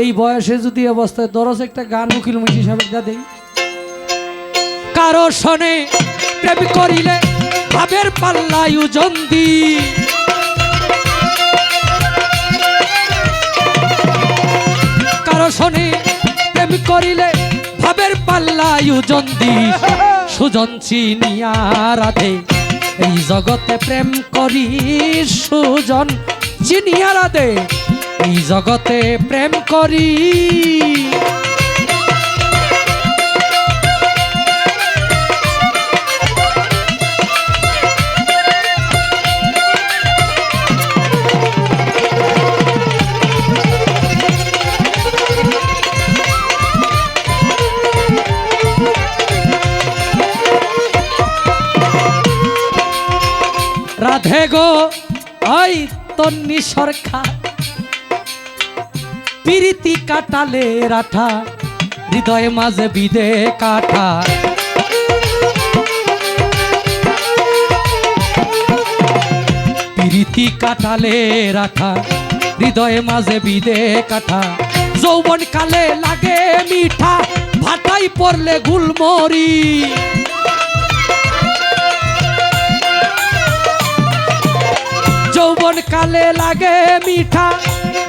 এই বয়সে যদি অবস্থায় দরজ একটা গান উকিল মুন্সি সাহেব যা দেই। কারও শোনে প্রেম করিলে ভাবের পাল্লায় ওজন দি কারও শোনে প্রেম করিলে ভাবের পাল্লায় ওজন দি সুজন চিনিয়া রাধে, এই জগতে প্রেম করি সুজন চিনিয়া রাধে। এই জগতে প্রেম করি। রাধে গো ওই তন্নি সরকার। পিরিতি কাটালে রাঠা, হৃদয় মাঝে বিদে কাঠা। পিরিতি কাটালে রাঠা, হৃদয় মাঝে বিদে কাঠা। যৌবন কালে লাগে মিঠা, ভাটাই পড়লে গুলমরি। যৌবন কালে লাগে মিঠা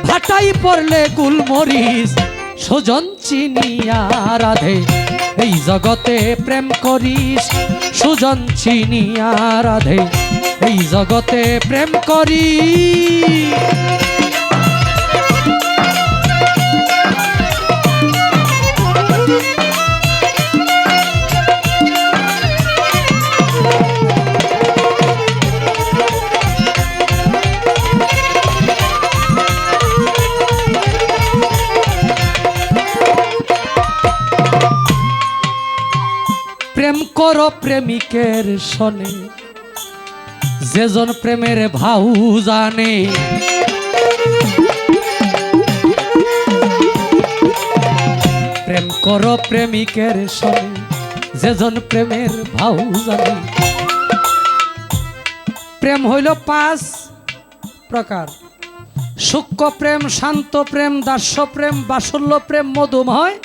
ভাটাই পড়লে গুলমরিস সুজন চিনিয়া রাধে। এই জগতে প্রেম করিস, সুজন চিনিয়া রাধে। এই জগতে প্রেম করি করো প্রেমিকের শনে, যেজন প্রেমের ভাউ জানে। প্রেম করো প্রেমিকের শনে, যেজন প্রেমের ভাউ জানে। প্রেম হইল পাঁচ প্রকার। সূক্ষ্ম প্রেম, শান্ত প্রেম, দাস্য প্রেম, বাসল্য প্রেম, মধুময়।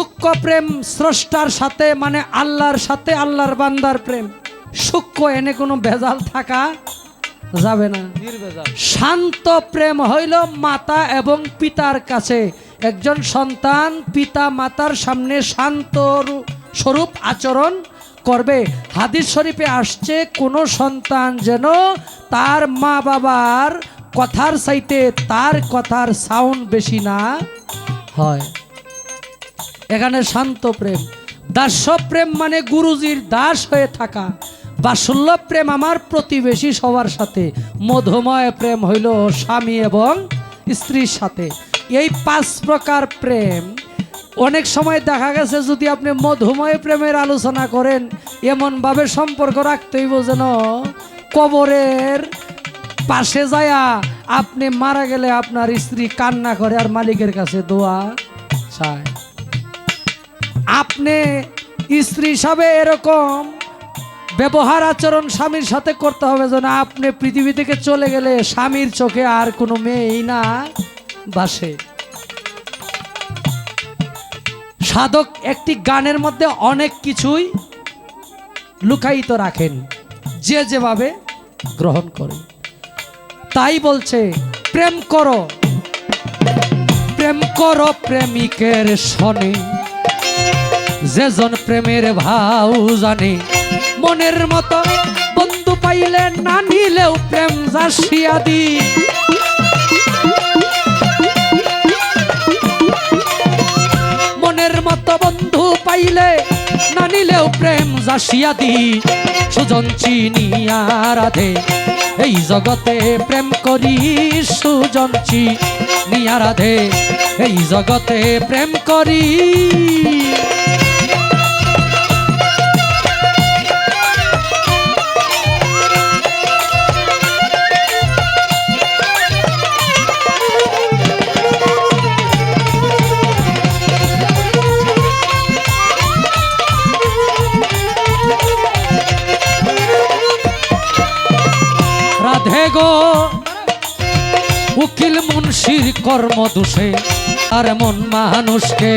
সূক্ষ্ম প্রেম স্রষ্টার সাথে মানে আল্লাহর সাথে আল্লাহর বান্দার প্রেম। সূক্ষ্ম এনে কোনো ভেজাল থাকা যাবে না। শান্ত প্রেম হইল মাতা এবং পিতার কাছে। একজন সন্তান পিতা মাতার সামনে শান্ত স্বরূপ আচরণ করবে। হাদিস শরীফে আসছে কোনো সন্তান যেন তার মা বাবার কথার চাইতে তার কথার সাউন্ড বেশি না হয়। এখানে শান্ত প্রেম। দাস্য প্রেম মানে গুরুজির দাস হয়ে থাকা। বাসল্য প্রেম আমার প্রতিবেশী সবার সাথে। মধুময় প্রেম হইল স্বামী এবং স্ত্রীর সাথে। এই পাঁচ প্রকার প্রেম। অনেক সময় দেখা গেছে যদি আপনি মধুময় প্রেমের আলোচনা করেন, এমনভাবে সম্পর্ক রাখতে হইব যেন কবরের পাশে যায়া আপনি মারা গেলে আপনার স্ত্রী কান্না করে আর মালিকের কাছে দোয়া চায়। আপনি স্ত্রী হিসাবে এরকম ব্যবহার আচরণ স্বামীর সাথে করতে হবে যেন আপনি পৃথিবী থেকে চলে গেলে স্বামীর চোখে আর কোনো মেয়েই না বাসে। সাধক একটি গানের মধ্যে অনেক কিছুই লুকায়িত রাখেন, যে যেভাবে গ্রহণ করে। তাই বলছে, প্রেম করো প্রেম করো প্রেমিকের শনে যেজন প্রেমের ভাও জানে, মনের মতো বন্ধু পাইলে না নিলেও প্রেম জাসিয়া দি। মনের মতো বন্ধু পাইলে না নিলেও প্রেম জাসিয়া দি। সুজন চিনিয়া রাধে, এই জগতে প্রেম করি সুজন চিনিয়া রাধে, এই জগতে প্রেম করি। কর্ম দোষে আর মন মানুষকে।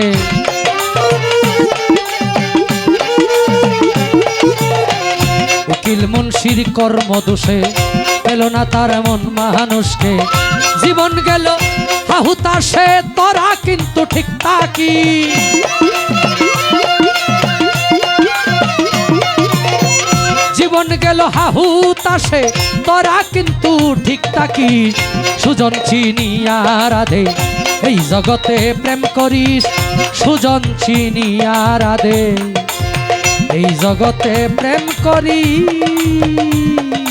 উকিল মুন্সির কর্ম দোষে পেল না তার মন মানুষকে। জীবন গেল হাহুতাসে তোরা কিন্তু ঠিক থাকি জীবন গেল হাহু তাসে তোরা কিন্তু ঠিক থাকি সুজন চিনিয়া রাধে, এই জগতে প্রেম করিস, সুজন চিনিয়া রাধে। এই জগতে প্রেম করিস।